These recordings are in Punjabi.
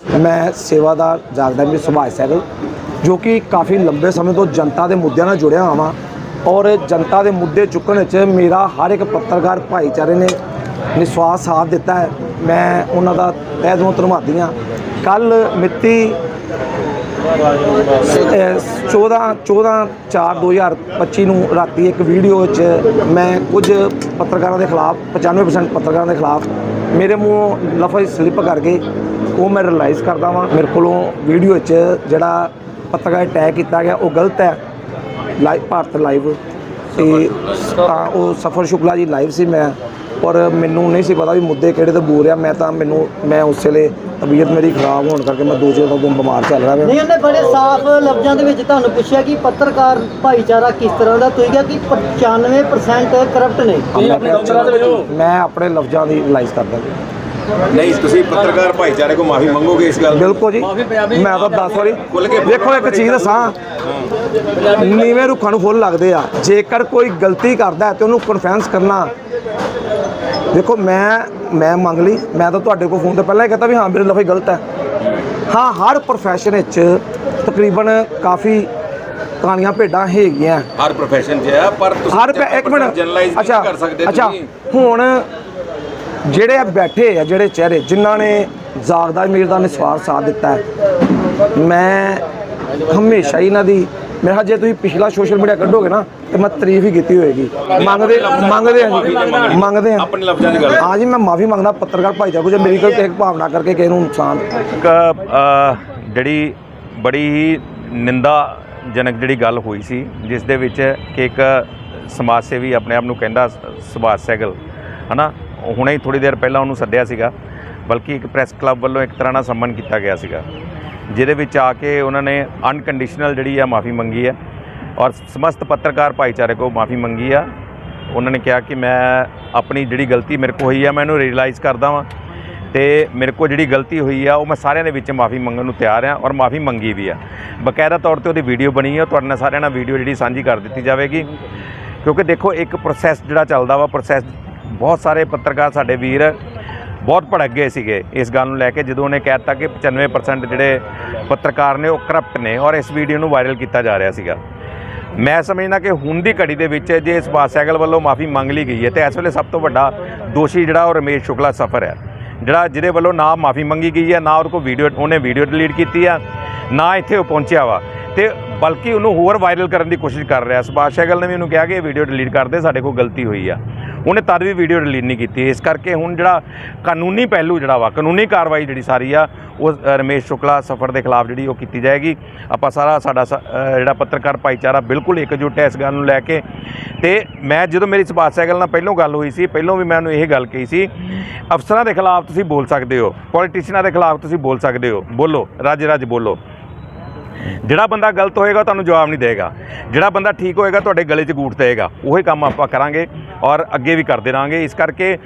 ਮੈਂ ਸੇਵਾਦਾਰ ਜਾਗਦਾ ਵੀ ਸੁਭਾਸ਼ ਸਹਿਗਲ ਜੋ ਕਿ ਕਾਫੀ ਲੰਬੇ ਸਮੇਂ ਤੋਂ ਜਨਤਾ ਦੇ ਮੁੱਦਿਆਂ ਨਾਲ ਜੁੜਿਆ ਹਾਂ ਔਰ ਜਨਤਾ ਦੇ ਮੁੱਦੇ ਚੁੱਕਣ ਵਿੱਚ ਮੇਰਾ ਹਰ ਇੱਕ ਪੱਤਰਕਾਰ ਭਾਈਚਾਰੇ ਨੇ ਨਿਸਵਾਸ ਸਾਥ ਦਿੱਤਾ ਹੈ। ਮੈਂ ਉਹਨਾਂ ਦਾ ਤਹਿ ਦਿਲੋਂ ਧੰਨਵਾਦੀ ਹਾਂ। ਕੱਲ ਮਿਤੀ 14 14 4 2025 ਨੂੰ ਰਾਤੀ ਇੱਕ ਵੀਡੀਓ ਵਿੱਚ ਮੈਂ ਕੁਝ ਪੱਤਰਕਾਰਾਂ ਦੇ ਖਿਲਾਫ 95% ਪੱਤਰਕਾਰਾਂ ਦੇ ਖਿਲਾਫ ਮੇਰੇ ਮੂੰਹ ਲਫ਼ਜ਼ ਸਲਿੱਪ ਕਰ ਗਏ ਉਹ ਮੈਂ ਰਿਅਲਾਈਜ਼ ਕਰਦਾ ਵਾਂ ਮੇਰੇ ਕੋਲੋਂ ਵੀਡੀਓ ਵਿੱਚ ਜਿਹੜਾ ਪੱਤਰਕਾਰ ਟੈਗ ਕੀਤਾ ਗਿਆ ਉਹ ਗਲਤ ਹੈ। ਲਾਈਵ ਭਾਰਤ ਲਾਈਵ ਤੇ ਤਾਂ ਉਹ ਸਫਰ ਸ਼ੁਕਲਾ ਜੀ ਲਾਈਵ ਸੀ ਮੈਂ। ਔਰ ਮੈਨੂੰ ਨਹੀਂ ਸੀ ਪਤਾ ਵੀ ਮੁੱਦੇ ਕਿਹੜੇ ਤੇ ਬੋਲ ਰਿਹਾ। ਮੈਂ ਤਾਂ ਮੈਨੂੰ ਮੈਂ ਉਸ ਵੇਲੇ ਤਬੀਅਤ ਮੇਰੀ ਖਰਾਬ ਹੋਣ ਕਰਕੇ ਮੈਂ ਦੋ ਦਿਨ ਤੋਂ ਬਿਮਾਰ ਚੱਲ ਰਿਹਾ ਨਹੀਂ ਮੈਂ ਉਹਨੇ ਬੜੇ ਸਾਫ਼ ਲਫ਼ਜ਼ਾਂ ਦੇ ਵਿੱਚ ਤੁਹਾਨੂੰ ਪੁੱਛਿਆ ਕਿ ਪੱਤਰਕਾਰ ਭਾਈਚਾਰਾ ਕਿਸ ਤਰ੍ਹਾਂ ਦਾ ਤੁਸੀਂ ਕਿਹਾ ਕਿ 95% ਕਰਪਟ ਨੇ। ਮੈਂ ਆਪਣੇ ਲਫ਼ਜ਼ਾਂ ਦੀ ਰਿਲਾਈਜ਼ ਕਰਦਾ। ਨਹੀਂ ਤੁਸੀਂ ਪੱਤਰਕਾਰ ਭਾਈਚਾਰੇ ਕੋ ਮਾਫੀ ਮੰਗੋਗੇ ਇਸ ਗੱਲ ਬਿਲਕੁਲ ਜੀ। ਮੈਂ ਤਾਂ 10 ਵਾਰੀ ਦੇਖੋ ਇੱਕ ਚੀਜ਼ ਦੱਸਾਂ। ਨੀਵੇਂ ਰੁੱਖਾਂ ਨੂੰ ਫੁੱਲ ਲੱਗਦੇ ਆ। ਜੇਕਰ ਕੋਈ ਗਲਤੀ ਕਰਦਾ ਹੈ ਤੇ ਉਹਨੂੰ ਕਨਫੈਂਸ ਕਰਨਾ। ਦੇਖੋ ਮੈਂ ਮੈਂ ਮੰਗ ਲਈ। ਮੈਂ ਤਾਂ ਤੁਹਾਡੇ ਕੋਲ ਫੋਨ ਤੇ ਪਹਿਲਾਂ ਹੀ ਕਹਤਾ ਵੀ ਹਾਂ ਮੇਰੇ ਲਫ਼ਜ਼ ਗਲਤ ਹੈ। ਹਾਂ ਹਰ profession ਵਿੱਚ ਤਕਰੀਬਨ ਕਾਫੀ ਕਹਾਣੀਆਂ ਭੇਡਾਂ ਹੈਗੀਆਂ। ਹਰ profession 'ਚ ਹੈ ਪਰ ਤੁਸੀਂ ਹਰ ਇੱਕ ਮਿੰਟ। ਜਨਰਲਾਈਜ਼ ਅੱਛਾ ਕਰ ਸਕਦੇ ਅੱਛਾ ਤੁਸੀਂ। ਹੁਣ ਜਿਹੜੇ ਆ ਬੈਠੇ ਆ ਜਿਹੜੇ ਚਿਹਰੇ ਜਿਨ੍ਹਾਂ ਨੇ ਜਾਗਦਾ ਮੀਰ ਦਾ ਨਿਸਵਾਰ ਸਾਥ ਦਿੱਤਾ ਮੈਂ ਹਮੇਸ਼ਾ ਹੀ ਇਹਨਾਂ ਦੀ ਮੈਂ ਕਿਹਾ ਜੇ ਤੁਸੀਂ ਪਿਛਲਾ ਸੋਸ਼ਲ ਮੀਡੀਆ ਕੱਢੋਗੇ ਨਾ ਤੇ ਮੈਂ ਤਾਰੀਫ ਹੀ ਕੀਤੀ ਹੋਏਗੀ। ਮੰਗਦੇ ਮੰਗਦੇ ਆ ਜੀ ਮੰਗਦੇ ਆ। ਆਪਣੇ ਲਫ਼ਜ਼ਾਂ ਦੀ ਗੱਲ। ਹਾਂ ਜੀ ਮੈਂ ਮਾਫੀ ਮੰਗਦਾ ਪੱਤਰਕਾਰ ਭਾਈਚਾਰੇ ਕੋਲ ਜੇ ਮੇਰੀ ਕੋਈ ਕਿਸੇ ਭਾਵਨਾ ਕਰਕੇ ਕਿਸੇ ਨੂੰ ਨੁਕਸਾਨ ਇੱਕ ਜਿਹੜੀ ਬੜੀ ਹੀ ਨਿੰਦਾਜਨਕ ਜਿਹੜੀ ਗੱਲ ਹੋਈ ਸੀ ਜਿਸ ਦੇ ਵਿੱਚ ਕਿ ਇੱਕ ਸਮਾਜ ਸੇਵੀ ਆਪਣੇ ਆਪ ਨੂੰ ਕਹਿੰਦਾ ਸੁਭਾਸ਼ ਸੈਗਲ ਹਨਾ? ਹੁਣੇ ਹੀ ਥੋੜੀ ਦੇਰ ਪਹਿਲਾਂ ਉਹਨੂੰ ਸੱਦਿਆ ਸੀਗਾ, ਬਲਕਿ ਇੱਕ ਪ੍ਰੈਸ ਕਲੱਬ ਵੱਲੋਂ ਇੱਕ ਤਰ੍ਹਾਂ ਨਾਲ ਸੰਮਨ ਕੀਤਾ ਗਿਆ ਸੀਗਾ। ਜਿਹਦੇ ਵਿੱਚ ਆ ਕੇ ਉਹਨਾਂ ਨੇ ਅਨਕੰਡੀਸ਼ਨਲ ਜਿਹੜੀ ਆ ਮਾਫੀ ਮੰਗੀ ਹੈ ਔਰ ਸਮਸਤ ਪੱਤਰਕਾਰ ਭਾਈਚਾਰੇ ਕੋ ਮਾਫੀ ਮੰਗੀ ਆ। ਉਹਨਾਂ ਨੇ ਕਿਹਾ ਕਿ ਮੈਂ ਆਪਣੀ ਜਿਹੜੀ ਗਲਤੀ ਮੇਰੇ ਕੋ ਹੋਈ ਆ, ਮੈਂ ਉਹਨੂੰ ਰਿਅਲਾਈਜ਼ ਕਰਦਾ ਵਾਂ ਤੇ ਮੇਰੇ ਕੋਲ ਜਿਹੜੀ ਗਲਤੀ ਹੋਈ ਆ, ਉਹ ਮੈਂ ਸਾਰਿਆਂ ਦੇ ਵਿੱਚ ਮਾਫੀ ਮੰਗਣ ਨੂੰ ਤਿਆਰ ਆ ਔਰ ਮਾਫੀ ਮੰਗੀ ਵੀ ਆ। ਬਕਾਇਦਾ ਤੌਰ ਤੇ ਉਹਦੀ ਵੀਡੀਓ ਬਣੀ ਆ ਤੁਹਾਡੇ ਨਾਲ ਸਾਰਿਆਂ ਨਾਲ ਵੀਡੀਓ ਜਿਹੜੀ ਸਾਂਝੀ ਕਰ ਦਿੱਤੀ ਜਾਵੇਗੀ। ਕਿਉਂਕਿ ਦੇਖੋ, ਇੱਕ ਪ੍ਰੋਸੈਸ ਜਿਹੜਾ ਚੱਲਦਾ ਵਾ ਪ੍ਰੋਸੈਸ ਬਹੁਤ ਸਾਰੇ ਪੱਤਰਕਾਰ ਸਾਡੇ ਵੀਰ ਬਹੁਤ ਭੜਕ ਗਏ ਸੀਗੇ ਇਸ ਗੱਲ ਨੂੰ ਲੈ ਕੇ, ਜਦੋਂ ਉਹਨੇ ਕਹਿ ਦਿੱਤਾ ਕਿ 95% ਜਿਹੜੇ ਪੱਤਰਕਾਰ ਨੇ ਉਹ ਕਰਪਟ ਨੇ ਔਰ ਇਸ ਵੀਡੀਓ ਨੂੰ ਵਾਇਰਲ ਕੀਤਾ ਜਾ ਰਿਹਾ ਸੀਗਾ। ਮੈਂ ਸਮਝਦਾ ਕਿ ਹੁਣ ਦੀ ਘੜੀ ਦੇ ਵਿੱਚ ਜੇ ਇਸ ਬਾਸਾਈਕਲ ਵੱਲੋਂ ਮਾਫੀ ਮੰਗ ਲਈ ਗਈ ਹੈ, ਤੇ ਇਸ ਵੇਲੇ ਸਭ ਤੋਂ ਵੱਡਾ ਦੋਸ਼ੀ ਜਿਹੜਾ ਉਹ ਰਮੇਸ਼ ਸ਼ੁਕਲਾ ਸਫਰ ਹੈ, ਜਿਹੜਾ ਜਿਹਦੇ ਵੱਲੋਂ ਨਾ ਮਾਫੀ ਮੰਗੀ ਗਈ ਹੈ, ਨਾ ਉਹਦੇ ਕੋਲ ਵੀਡੀਓ ਉਹਨੇ ਵੀਡੀਓ ਡਿਲੀਟ ਕੀਤੀ ਆ ਨਾ ਇੱਥੇ ਉਹ ਪਹੁੰਚਿਆ ਵਾ। ਤੇ ਬਲਕਿ ਉਹਨੂੰ ਹੋਰ ਵਾਇਰਲ ਕਰਨ ਦੀ ਕੋਸ਼ਿਸ਼ ਕਰ ਰਿਹਾ। ਸੁਭਾਸ਼ ਸੈਗਲ ਨੇ ਵੀ ਉਹਨੂੰ ਕਿਹਾ ਕਿ ਇਹ ਵੀਡੀਓ ਡਿਲੀਟ ਕਰ ਦੇ, ਸਾਡੇ ਕੋਲ ਗਲਤੀ ਹੋਈ ਆ। ਉਹਨੇ ਤਦ ਵੀ ਵੀਡੀਓ ਡਿਲੀਟ ਨਹੀਂ ਕੀਤੀ। ਇਸ ਕਰਕੇ ਹੁਣ ਜਿਹੜਾ ਕਾਨੂੰਨੀ ਪਹਿਲੂ ਜਿਹੜਾ ਵਾ, ਕਾਨੂੰਨੀ ਕਾਰਵਾਈ ਜਿਹੜੀ ਸਾਰੀ ਆ, ਉਹ ਰਮੇਸ਼ ਸ਼ੁਕਲਾ ਸਫਰ ਦੇ ਖਿਲਾਫ ਜਿਹੜੀ ਉਹ ਕੀਤੀ ਜਾਏਗੀ। ਆਪਾਂ ਸਾਰਾ ਸਾਡਾ ਸ- ਜਿਹੜਾ ਪੱਤਰਕਾਰ ਭਾਈਚਾਰਾ ਬਿਲਕੁਲ ਇਕਜੁੱਟ ਹੈ ਇਸ ਗੱਲ ਨੂੰ ਲੈ ਕੇ। ਤੇ ਮੈਂ ਜਦੋਂ ਮੇਰੀ ਸੁਭਾਸ਼ ਸਾਈਕਲ ਨਾਲ ਪਹਿਲੋਂ ਗੱਲ ਹੋਈ ਸੀ, ਪਹਿਲੋਂ ਵੀ ਮੈਂ ਉਹਨੂੰ ਇਹ ਗੱਲ ਕਹੀ ਸੀ, ਅਫਸਰਾਂ ਦੇ ਖਿਲਾਫ ਤੁਸੀਂ ਬੋਲ ਸਕਦੇ ਹੋ ਪੋਲੀਟੀਸ਼ੀਅਨਾਂ ਦੇ ਖਿਲਾਫ ਤੁਸੀਂ ਬੋਲ ਸਕਦੇ ਹੋ। ਬੋਲੋ, ਰੱਜ ਰੱਜ ਬੋਲੋ। ਜਿਹੜਾ ਬੰਦਾ ਗਲਤ ਹੋਏਗਾ ਤੁਹਾਨੂੰ ਜਵਾਬ ਨਹੀਂ ਦੇਗਾ। ਜਿਹੜਾ ਬੰਦਾ ਠੀਕ ਹੋਏਗਾ, ਤੁਹਾਡੇ ਗਲੇ 'ਚ ਗੂਠ ਦੇਗਾ। ਉਹੀ ਕੰਮ ਆਪਾਂ ਕਰਾਂਗੇ। ਔਰ ਅੱਗੇ ਵੀ ਕਰਦੇ ਰਹਾਂਗੇ। ਇਸ ਕਰਕੇ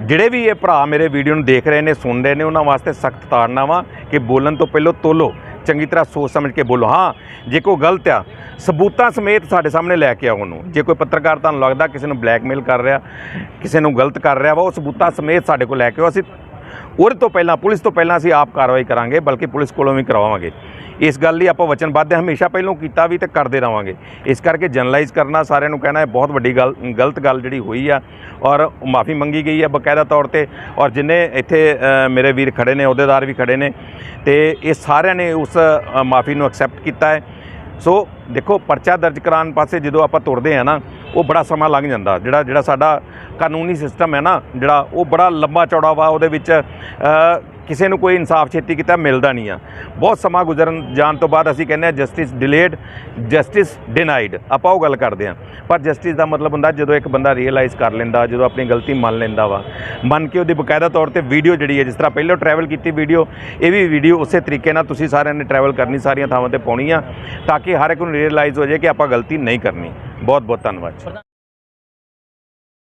ਜਿਹੜੇ ਵੀ ਇਹ ਭਰਾ ਮੇਰੇ ਵੀਡੀਓ ਨੂੰ ਦੇਖ ਰਹੇ ਨੇ, ਸੁਣ ਰਹੇ ਨੇ, ਉਹਨਾਂ ਵਾਸਤੇ ਸਖਤ ਤਾੜਨਾ ਵਾ ਕਿ ਬੋਲਣ ਤੋਂ ਪਹਿਲਾਂ ਤੋਲੋ। ਚੰਗੀ ਤਰ੍ਹਾਂ ਸੋਚ ਸਮਝ ਕੇ ਬੋਲੋ। ਹਾਂ, ਜੇ ਕੋਈ ਗਲਤ ਆ, ਸਬੂਤਾਂ ਸਮੇਤ ਸਾਡੇ ਸਾਹਮਣੇ ਲੈ ਕੇ ਆਓ ਉਹਨੂੰ। ਜੇ ਕੋਈ ਪੱਤਰਕਾਰ ਤੁਹਾਨੂੰ ਲੱਗਦਾ ਕਿਸੇ ਨੂੰ ਬਲੈਕਮੇਲ ਕਰ ਰਿਹਾ, ਕਿਸੇ ਨੂੰ ਗਲਤ ਕਰ ਰਿਹਾ ਵਾ, ਉਹ ਸਬੂਤਾਂ ਸਮੇਤ ਸਾਡੇ ਕੋਲ ਲੈ ਕੇ ਆਓ। ਅਸੀਂ ਉਹਦੇ ਤੋਂ ਪਹਿਲਾਂ, ਪੁਲਿਸ ਤੋਂ ਪਹਿਲਾਂ ਅਸੀਂ ਆਪ ਕਾਰਵਾਈ ਕਰਾਂਗੇ, ਬਲਕਿ ਪੁਲਿਸ ਕੋਲੋਂ ਵੀ ਕਰਵਾਵਾਂਗੇ। ਇਸ ਗੱਲ ਲਈ ਆਪਾਂ ਵਚਨਬੱਧ ਹਮੇਸ਼ਾ ਪਹਿਲਾਂ ਕੀਤਾ ਵੀ ਤੇ ਕਰਦੇ ਰਵਾਂਗੇ। ਇਸ ਕਰਕੇ ਜਨਰਲਾਈਜ਼ ਕਰਨਾ ਸਾਰਿਆਂ ਨੂੰ ਕਹਿਣਾ ਇਹ ਬਹੁਤ ਵੱਡੀ ਗੱਲ, ਗਲਤ ਗੱਲ ਜਿਹੜੀ ਹੋਈ ਆ ਔਰ ਮਾਫੀ ਮੰਗੀ ਗਈ ਹੈ ਬਕਾਇਦਾ ਤੌਰ ਤੇ ਔਰ ਜਿੰਨੇ ਇੱਥੇ ਮੇਰੇ ਵੀਰ ਖੜੇ ਨੇ, ਅਹੁਦੇਦਾਰ ਵੀ ਖੜੇ ਨੇ ਤੇ ਇਹ ਸਾਰਿਆਂ ਨੇ ਉਸ ਮਾਫੀ ਨੂੰ ਐਕਸੈਪਟ ਕੀਤਾ ਹੈ। ਸੋ ਦੇਖੋ ਪਰਚਾ ਦਰਜ ਕਰਾਉਣ ਪਾਸੇ ਜਦੋਂ ਆਪਾਂ ਤੁਰਦੇ ਆ ਨਾ, ਉਹ ਬੜਾ ਸਮਾਂ ਲੰਘ ਜਾਂਦਾ। ਜਿਹੜਾ ਜਿਹੜਾ ਸਾਡਾ ਕਾਨੂੰਨੀ ਸਿਸਟਮ ਹੈ ਨਾ, ਜਿਹੜਾ ਉਹ ਬੜਾ ਲੰਬਾ ਚੌੜਾ ਵਾ, ਉਹਦੇ ਵਿੱਚ ਕਿਸੇ ਨੂੰ ਕੋਈ ਇਨਸਾਫ ਛੇਤੀ ਕੀਤਾ ਮਿਲਦਾ ਨਹੀਂ ਆ। ਬਹੁਤ ਸਮਾਂ ਗੁਜ਼ਰਨ ਜਾਣ ਤੋਂ ਬਾਅਦ ਅਸੀਂ ਕਹਿੰਦੇ ਆ ਜਸਟਿਸ ਡਿਲੇਡ ਜਸਟਿਸ ਡਿਨਾਈਡ ਆਪਾਂ ਉਹ ਗੱਲ ਕਰਦੇ ਆ ਪਰ ਜਸਟਿਸ ਦਾ ਮਤਲਬ ਹੁੰਦਾ ਜਦੋਂ ਇੱਕ ਬੰਦਾ ਰੀਅਲਾਈਜ਼ ਕਰ ਲੈਂਦਾ, ਜਦੋਂ ਆਪਣੀ ਗਲਤੀ ਮੰਨ ਲੈਂਦਾ ਵਾ। ਮੰਨ ਕੇ ਉਹਦੀ ਬਕਾਇਦਾ ਤੌਰ ਤੇ ਵੀਡੀਓ ਜਿਹੜੀ ਹੈ, ਜਿਸ ਤਰ੍ਹਾਂ ਪਹਿਲਾਂ ਟਰੈਵਲ ਕੀਤੀ ਵੀਡੀਓ ਇਹ ਵੀ ਵੀਡੀਓ ਉਸੇ ਤਰੀਕੇ ਨਾਲ ਤੁਸੀਂ ਸਾਰਿਆਂ ਨੇ ਟਰੈਵਲ ਕਰਨੀ, ਸਾਰੀਆਂ ਥਾਵਾਂ ਤੇ ਪਾਉਣੀ ਆ, ਤਾਂ ਕਿ ਹਰ ਇੱਕ ਨੂੰ ਰੀਅਲਾਈਜ਼ ਹੋ ਜਾਏ ਕਿ ਆਪਾਂ ਗਲਤੀ ਨਹੀਂ ਕਰਨੀ। ਬਹੁਤ ਬਹੁਤ ਧੰਨਵਾਦ